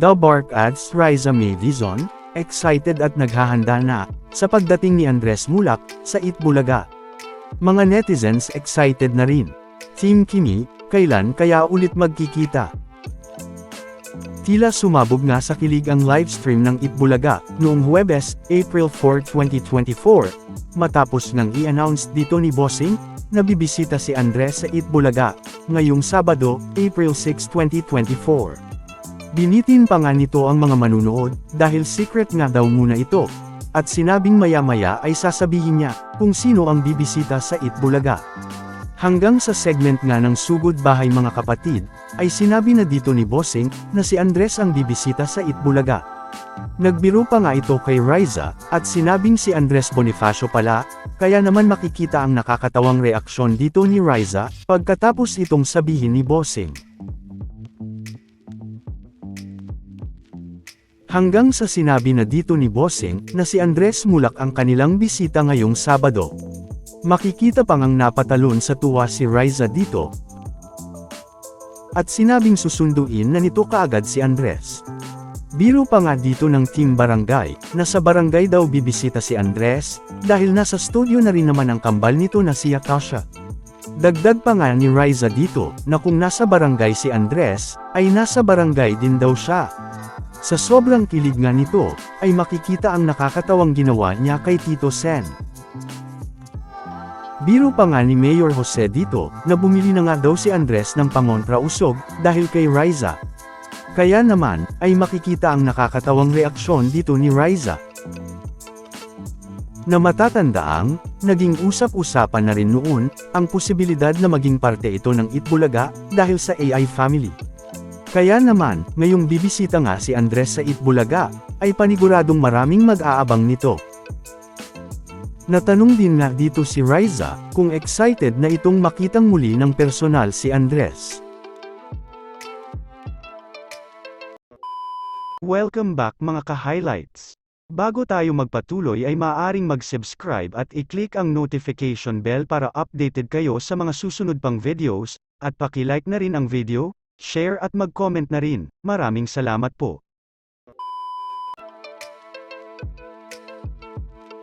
The Bark adds Riza May excited at naghahanda na, sa pagdating ni Andres Mulak, sa Itbulaga. Mga netizens excited na rin. Team Kimi, kailan kaya ulit magkikita? Tila sumabog nga sa kilig ang livestream ng Itbulaga, noong Huwebes, April 4, 2024, matapos ngang i-announce dito ni Bossing, na bibisita si Andres sa Itbulaga, ngayong Sabado, April 6, 2024. Binitin pa nga nito ang mga manunood, dahil secret nga daw muna ito. At sinabing maya-maya ay sasabihin niya, kung sino ang bibisita sa Itbulaga. Hanggang sa segment nga ng Sugod Bahay Mga Kapatid, ay sinabi na dito ni Bossing, na si Andres ang bibisita sa Itbulaga. Nagbiro pa nga ito kay Riza, at sinabing si Andres Bonifacio pala, kaya naman makikita ang nakakatawang reaksyon dito ni Riza, pagkatapos itong sabihin ni Bossing. Hanggang sa sinabi na dito ni Bossing, na si Andres Mulak ang kanilang bisita ngayong Sabado. Makikita pang ang napatalon sa tuwa si Riza dito. At sinabing susunduin na nito kaagad si Andres. Biro pa nga dito ng Team Barangay, na sa barangay daw bibisita si Andres, dahil nasa studio na rin naman ang kambal nito na si Akasha. Dagdag pa nga ni Riza dito, na kung nasa barangay si Andres, ay nasa barangay din daw siya. Sa sobrang kilig nga nito, ay makikita ang nakakatawang ginawa niya kay Tito Sen. Biro pa nga ni Mayor Jose dito, na bumili na nga daw si Andres ng pangontra usog, dahil kay Riza. Kaya naman, ay makikita ang nakakatawang reaksyon dito ni Riza. Na matatandaang, naging usap-usapan na rin noon, ang posibilidad na maging parte ito ng Itbulaga, dahil sa AI family. Kaya naman, ngayong bibisita nga si Andres sa Itbulaga, ay paniguradong maraming mag-aabang nito. Natanong din nga dito si Riza, kung excited na itong makitang muli ng personal si Andres. Welcome back mga ka-highlights. Bago tayo magpatuloy ay maaaring mag-subscribe at i-click ang notification bell para updated kayo sa mga susunod pang videos, at paki-like na rin ang video, share at mag-comment na rin. Maraming salamat po.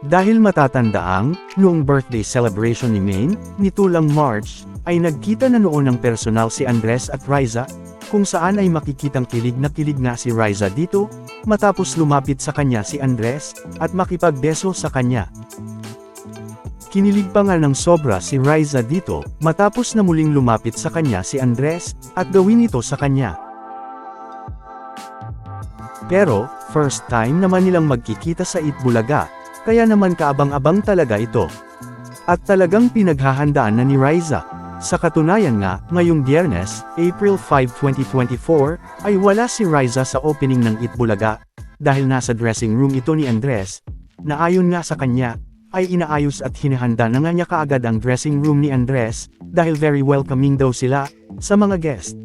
Dahil matatandaang, noong birthday celebration ni Maine, nito lang March, ay nagkita na noon ng personal si Andres at Riza, kung saan ay makikitang kilig na kilig nga si Riza dito, matapos lumapit sa kanya si Andres, at makipagbeso sa kanya. Kinilig pa nga ng sobra si Riza dito, matapos na muling lumapit sa kanya si Andres, at gawin ito sa kanya. Pero, first time naman nilang magkikita sa Itbulaga, kaya naman kaabang-abang talaga ito. At talagang pinaghahandaan na ni Riza. Sa katunayan nga, ngayong biyernes, April 5, 2024, ay wala si Riza sa opening ng Itbulaga, dahil nasa dressing room ito ni Andres, na ayon nga sa kanya, ay inaayos at hinahanda na nga niya kaagad ang dressing room ni Andres, dahil very welcoming daw sila, sa mga guest.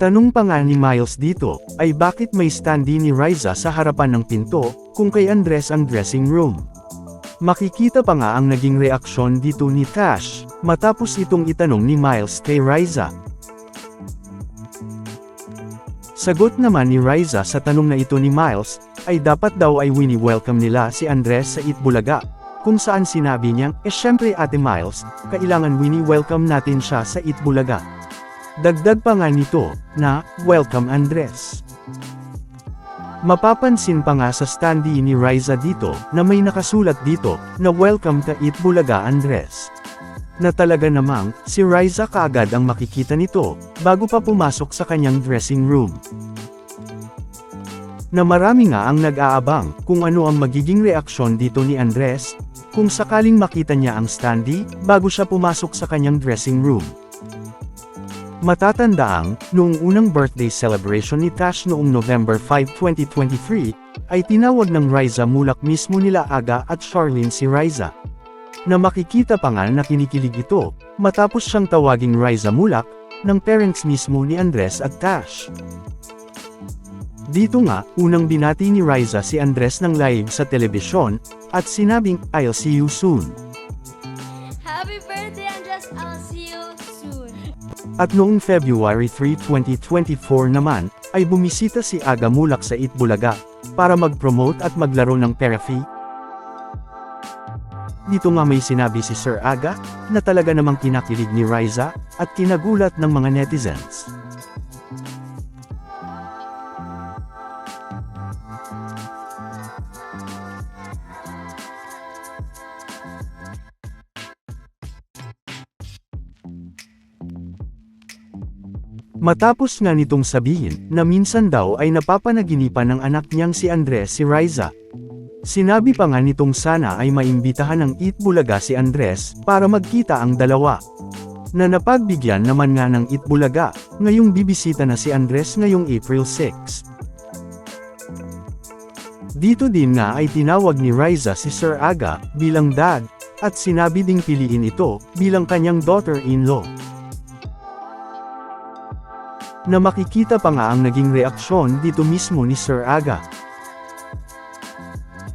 Tanong pa nga ni Miles dito, ay bakit may standee ni Riza sa harapan ng pinto, kung kay Andres ang dressing room. Makikita pa nga ang naging reaksyon dito ni Tash, matapos itong itanong ni Miles kay Riza. Sagot naman ni Riza sa tanong na ito ni Miles, ay dapat daw ay wini-welcome nila si Andres sa Itbulaga, kung saan sinabi niyang, eh syempre ate Miles, kailangan wini-welcome natin siya sa Itbulaga. Dagdag pa nga nito, na, welcome Andres. Mapapansin pa nga sa standee ni Riza dito, na may nakasulat dito, na welcome ka Itbulaga Andres. Na talaga namang, si Riza kaagad ang makikita nito, bago pa pumasok sa kanyang dressing room. Na marami nga ang nag-aabang, kung ano ang magiging reaksyon dito ni Andres, kung sakaling makita niya ang standee, bago siya pumasok sa kanyang dressing room. Matatandaang, noong unang birthday celebration ni Tash noong November 5, 2023, ay tinawag ng Riza Mulak mismo nila Aga at Charlene si Riza. Na makikita pa nga na kinikilig ito, matapos siyang tawaging Riza Mulak, ng parents mismo ni Andres at Tash. Dito nga, unang binati ni Riza si Andres ng live sa telebisyon, at sinabing, I'll see you soon. Happy birthday, Andres. I'll see you soon. At noong February 3, 2024 naman, ay bumisita si Aga Mulak sa Itbulaga, para mag-promote at maglaro ng Perafi. Dito nga may sinabi si Sir Aga, na talaga namang kinakilig ni Riza, at kinagulat ng mga netizens. Matapos nga nitong sabihin, na minsan daw ay napapanaginipan ng anak niyang si Andres si Riza. Sinabi pa nga nitong sana ay maimbitahan ng Itbulaga si Andres, para magkita ang dalawa. Na napagbigyan naman nga ng Itbulaga, ngayong bibisita na si Andres ngayong April 6. Dito din nga ay tinawag ni Riza si Sir Aga, bilang dad, at sinabi ding piliin ito, bilang kanyang daughter-in-law na makikita pa nga ang naging reaksyon dito mismo ni Sir Aga.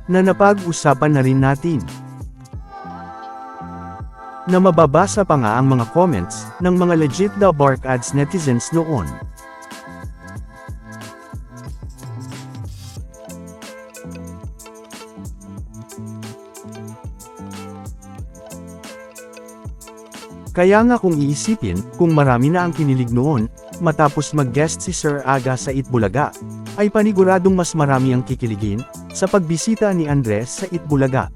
Na napag-usapan na rin natin. Na mababasa pa nga ang mga comments ng mga legit daw bark ads netizens noon. Kaya nga kung iisipin, kung marami na ang kinilig noon, matapos mag-guest si Sir Aga sa Itbulaga, ay paniguradong mas marami ang kikiligin, sa pagbisita ni Andres sa Itbulaga.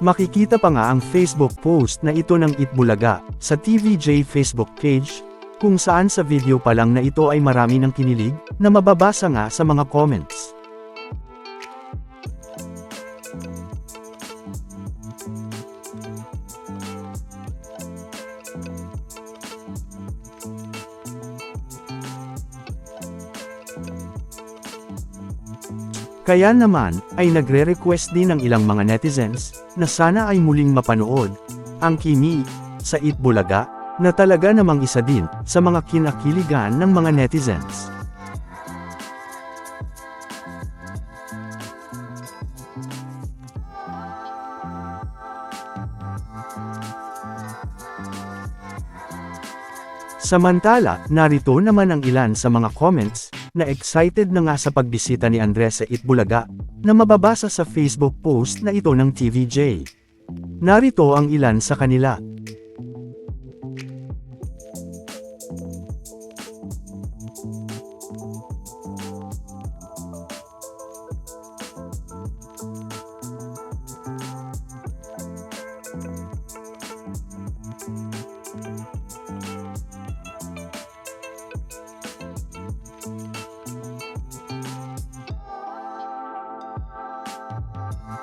Makikita pa nga ang Facebook post na ito ng Itbulaga, sa TVJ Facebook page, kung saan sa video pa lang na ito ay marami ng kinilig, na mababasa nga sa mga comments. Kaya naman, ay nagre-request din ng ilang mga netizens, na sana ay muling mapanood, ang Kimi, sa Itbulaga, na talaga namang isa din, sa mga kinakiligan ng mga netizens. Samantala, narito naman ang ilan sa mga comments, na excited na nga sa pagbisita ni Andres sa Itbulaga, na mababasa sa Facebook post na ito ng TVJ. Narito ang ilan sa kanila.